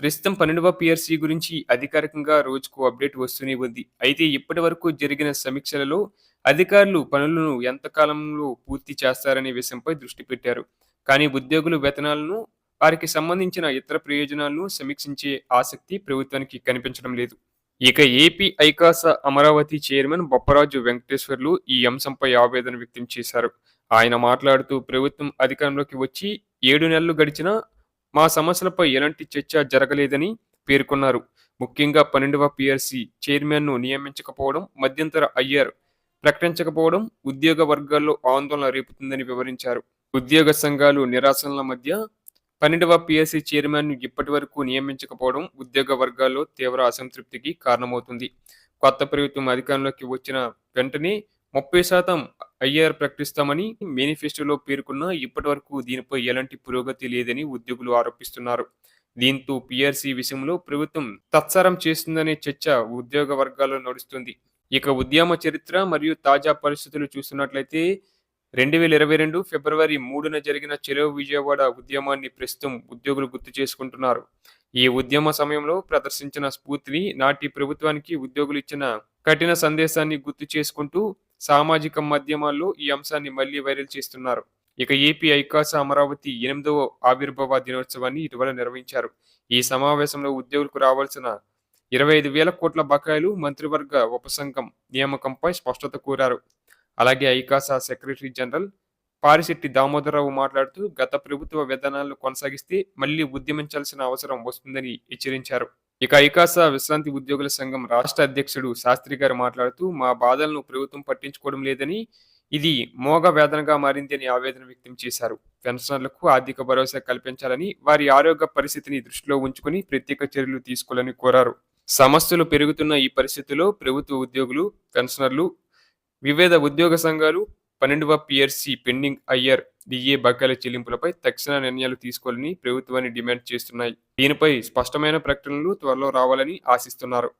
ప్రస్తుతం పన్నెండవ పిఆర్సీ గురించి అధికారికంగా రోజుకు అప్డేట్ వస్తూనే ఉంది. అయితే ఇప్పటి వరకు జరిగిన సమీక్షలలో అధికారులు పనులను ఎంత కాలంలో పూర్తి చేస్తారనే విషయంపై దృష్టి పెట్టారు. కానీ ఉద్యోగుల వేతనాలను వారికి సంబంధించిన ఇతర ప్రయోజనాలను సమీక్షించే ఆసక్తి ప్రభుత్వానికి కనిపించడం లేదు. ఇక ఏపీ ఐకాస అమరావతి చైర్మన్ బొప్పరాజు వెంకటేశ్వర్లు ఈ అంశంపై ఆవేదన వ్యక్తం చేశారు. ఆయన మాట్లాడుతూ ప్రభుత్వం అధికారంలోకి వచ్చి ఏడు నెలలు గడిచినా మా సమస్యలపై ఎలాంటి చర్చ జరగలేదని పేర్కొన్నారు. ముఖ్యంగా పన్నెండవ పిఆర్సీ చైర్మన్ను నియమించకపోవడం మధ్యంతర అయ్యారు ప్రకటించకపోవడం ఉద్యోగ వర్గాల్లో ఆందోళన రేపుతుందని వివరించారు. ఉద్యోగ సంఘాలు నిరాశనల మధ్య పన్నెండవ పిఎస్సి చైర్మన్ను ఇప్పటి వరకు నియమించకపోవడం ఉద్యోగ వర్గాల్లో తీవ్ర అసంతృప్తికి కారణమవుతుంది. కొత్త ప్రభుత్వం అధికారంలోకి వచ్చిన వెంటనే ముప్పై శాతం ఐఆర్ ప్రకటిస్తామని మేనిఫెస్టోలో పేర్కొన్న ఇప్పటి వరకు దీనిపై ఎలాంటి పురోగతి లేదని ఉద్యోగులు ఆరోపిస్తున్నారు. దీంతో పిఆర్సీ విషయంలో ప్రభుత్వం తత్సరం చేస్తుందనే చర్చ ఉద్యోగ వర్గాల్లో నడుస్తుంది. ఇక ఉద్యమ చరిత్ర మరియు తాజా పరిస్థితులు చూస్తున్నట్లయితే రెండు వేల ఇరవై రెండు ఫిబ్రవరి మూడున జరిగిన చెలో విజయవాడ ఉద్యమాన్ని ప్రస్తుతం ఉద్యోగులు గుర్తు చేసుకుంటున్నారు. ఈ ఉద్యమ సమయంలో ప్రదర్శించిన స్ఫూర్తిని నాటి ప్రభుత్వానికి ఉద్యోగులు ఇచ్చిన కఠిన సందేశాన్ని గుర్తు చేసుకుంటూ సామాజిక మాధ్యమాల్లో ఈ అంశాన్ని మళ్ళీ వైరల్ చేస్తున్నారు. ఇక ఏపీ ఐకాస అమరావతి ఎనిమిదవ ఆవిర్భావ దినోత్సవాన్ని ఇటీవల నిర్వహించారు. ఈ సమావేశంలో ఉద్యోగులకు రావాల్సిన ఇరవై ఐదు వేల కోట్ల బకాయిలు మంత్రివర్గ ఉపసంఘం నియామకంపై స్పష్టత కోరారు. అలాగే ఐకాసా సెక్రటరీ జనరల్ పారిశెట్టి దామోదరరావు మాట్లాడుతూ గత ప్రభుత్వ విధానాలను కొనసాగిస్తే మళ్ళీ ఉద్యమించాల్సిన అవసరం వస్తుందని హెచ్చరించారు. ఇక ఐకాసా విశ్రాంతి ఉద్యోగుల సంఘం రాష్ట్ర అధ్యక్షుడు శాస్త్రి గారు మాట్లాడుతూ మా బాధలను ప్రభుత్వం పట్టించుకోవడం లేదని ఇది మోగ వేదనగా మారింది అని ఆవేదన వ్యక్తం చేశారు. పెన్షనర్లకు ఆర్థిక భరోసా కల్పించాలని వారి ఆరోగ్య పరిస్థితిని దృష్టిలో ఉంచుకుని ప్రత్యేక చర్యలు తీసుకోవాలని కోరారు. సమస్యలు పెరుగుతున్న ఈ పరిస్థితిలో ప్రభుత్వ ఉద్యోగులు పెన్షనర్లు వివిధ ఉద్యోగ సంఘాలు పన్నెండవ పిఆర్సీ పెండింగ్ అయ్యర్ డిఏ బకాయిల చెల్లింపులపై తక్షణ నిర్ణయాలు తీసుకోవాలని ప్రభుత్వాన్ని డిమాండ్ చేస్తున్నాయి. దీనిపై స్పష్టమైన ప్రకటనలు త్వరలో రావాలని ఆశిస్తున్నారు.